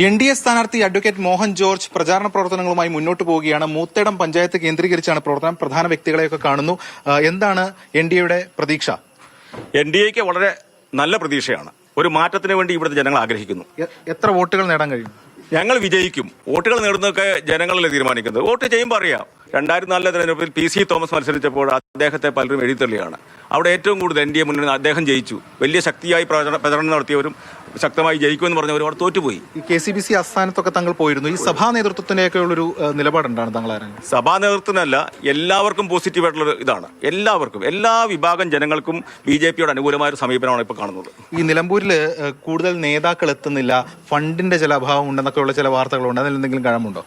N D A സ്ഥാനാർത്ഥി advocate Mohan George പ്രചാരണ പ്രവർത്തനങ്ങളുമായി മുന്നോട്ട് പോവുകയാണ്. മൂത്തേടം പഞ്ചായത്ത് കേന്ദ്രീകരിച്ചാണ് പ്രവർത്തനം. പ്രധാന വ്യക്തികളെയൊക്കെ കാണുന്നു. എന്താണ് എൻ ഡി എയുടെ പ്രതീക്ഷ? എൻ ഡി എക്ക് വളരെ നല്ല പ്രതീക്ഷയാണ്. ഒരു മാറ്റത്തിന് വേണ്ടി ഇവിടുത്തെ ജനങ്ങൾ ആഗ്രഹിക്കുന്നു. എത്ര വോട്ടുകൾ നേടാൻ കഴിയും? ഞങ്ങൾ വിജയിക്കും. വോട്ടുകൾ നേടുന്നതൊക്കെ ജനങ്ങളല്ലേ തീരുമാനിക്കുന്നത്. വോട്ട് ചെയ്യുമ്പോൾ അറിയാം. രണ്ടായിരത്തി നാലിലെ തെരഞ്ഞെടുപ്പിൽ പി സി തോമസ് മത്സരിച്ചപ്പോൾ അദ്ദേഹത്തെ പലരും എഴുതിത്തള്ളിയാണ്. അവിടെ ഏറ്റവും കൂടുതൽ എൻ ഡി എ മുന്നണി അദ്ദേഹം ജയിച്ചു. വലിയ ശക്തിയായി പ്രചരണ- നടത്തിയവരും ശക്തമായി ജയിക്കുമെന്ന് പറഞ്ഞവരും അവിടെ തോറ്റുപോയി. കെ സി ബി സി ആസ്ഥാനത്തൊക്കെ താങ്കൾ പോയിരുന്നു. ഈ സഭാ നേതൃത്വത്തിനൊക്കെ ഉള്ളൊരു ആ, നിലപാടുണ്ടാണ് താങ്കൾ സഭാ നേതൃത്വത്തിനല്ല എല്ലാവർക്കും പോസിറ്റീവായിട്ടുള്ള ഇതാണ്. എല്ലാവർക്കും എല്ലാ വിഭാഗം ജനങ്ങൾക്കും ബി ജെ പിയോട് അനുകൂലമായ ഒരു സമീപനമാണ് ഇപ്പോൾ കാണുന്നത്. ഈ നിലമ്പൂരിൽ കൂടുതൽ നേതാക്കൾ എത്തുന്നില്ല ഫണ്ടിന്റെ ചില അഭാവം ഉണ്ടെന്നൊക്കെയുള്ള ചില വാർത്തകളുണ്ട്. അതിൽ എന്തെങ്കിലും കഴമുണ്ടോ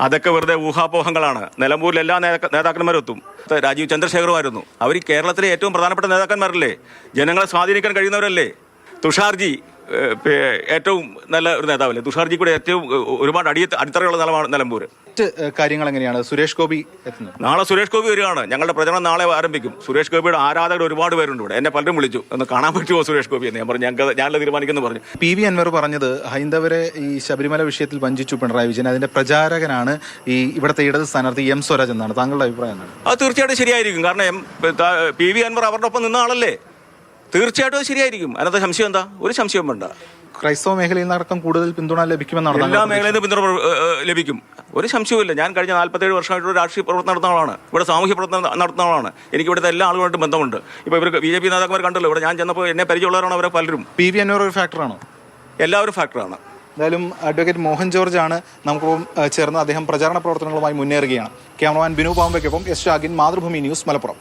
അതൊക്കെ വെറുതെ ഊഹാപോഹങ്ങളാണ്. നിലമ്പൂരിൽ എല്ലാ നേതാക്ക- നേതാക്കന്മാരും എത്തും രാജീവ് ചന്ദ്രശേഖറുമായിരുന്നു. അവർ കേരളത്തിലെ ഏറ്റവും പ്രധാനപ്പെട്ട നേതാക്കന്മാരല്ലേ? ജനങ്ങളെ സ്വാധീനിക്കാൻ കഴിയുന്നവരല്ലേ? തുഷാർജി ഏറ്റവും നല്ല ഒരു നേതാവല്ലേ? തുഷാർജി കൂടെ ഏറ്റവും ഒരുപാട് അടിയ അടിത്തറയുള്ള നിലമാണ് നിലമ്പൂർ മറ്റ് കാര്യങ്ങൾ എങ്ങനെയാണ് സുരേഷ് ഗോപി എത്തുന്നത്. നാളെ സുരേഷ് ഗോപി വരികയാണ്. ഞങ്ങളുടെ പ്രചരണം നാളെ ആരംഭിക്കും. സുരേഷ് ഗോപിയുടെ ആരാധകർ ഒരുപാട് പേരുണ്ട് ഇവിടെ. എന്നെ പലരും വിളിച്ചു. ഒന്ന് കാണാൻ പറ്റുമോ സുരേഷ് ഗോപി? എന്ന് ഞാൻ പറഞ്ഞു. ഞങ്ങൾക്ക് ഞാനത് തീരുമാനിക്കുന്നു പറഞ്ഞു. പി വി അൻവർ പറഞ്ഞത് ഹൈന്ദവരെ ഈ ശബരിമല വിഷയത്തിൽ വഞ്ചിച്ചു പിണറായി വിജയൻ. അതിന്റെ പ്രചാരകനാണ് ഈ ഇവിടുത്തെ ഇടത് സ്ഥാനാർത്ഥി എം സ്വരാജ് എന്നാണ്. താങ്കളുടെ അഭിപ്രായം അത് തീർച്ചയായിട്ടും ശരിയായിരിക്കും. കാരണം എം- പി വി അൻവർ അവരുടെ ഒപ്പം നിന്ന ആളല്ലേ? തീർച്ചയായിട്ടും അത് ശരിയായിരിക്കും. അതിനകത്ത് സംശയം എന്താ? ഒരു സംശയം വേണ്ട. ക്രൈസ്തവ മേഖലയിൽ നിന്നടക്കം കൂടുതൽ പിന്തുണ ലഭിക്കുമെന്നാണ് എല്ലാ മേഖലയിൽ നിന്ന് പിന്തുണ ഏഹ് ലഭിക്കും. ഒരു സംശയവുമില്ല. ഞാൻ കഴിഞ്ഞ നാൽപ്പത്തേഴ് വർഷമായിട്ട് രാഷ്ട്രീയ പ്രവർത്തനം നടത്തുന്ന ആളാണ്. ഇവിടെ സാമൂഹ്യ പ്രവർത്തനം നടത്തുന്ന ആളാണ്. എനിക്ക് ഇവിടുത്തെ എല്ലാ ആളുകളുമായിട്ട് ബന്ധമുണ്ട്. ഇപ്പോൾ ഇവർക്ക് ബി ജെ പി നേതാക്കന്മാർ കണ്ടല്ലോ. ഇവിടെ ഞാൻ ചെന്നപ്പോൾ എന്നെ പരിചയമുള്ളവരാണ് അവരെ പലരും. പി വി എന്നൊരു ഒരു ഫാക്ടറാണോ എല്ലാവരും ഫാക്ടറാണ് എന്തായാലും അഡ്വക്കേറ്റ് മോഹൻ ജോർജ് ആണ് നമുക്കൊപ്പം ചേർന്ന് അദ്ദേഹം പ്രചാരണ പ്രവർത്തനങ്ങളുമായി മുന്നേറുകയാണ്. ക്യാമറമാൻ ബിനു പാമ്പയ്ക്കൊപ്പം എസ് ഷാഗിൻ മാതൃഭൂമി ന്യൂസ് മലപ്പുറം.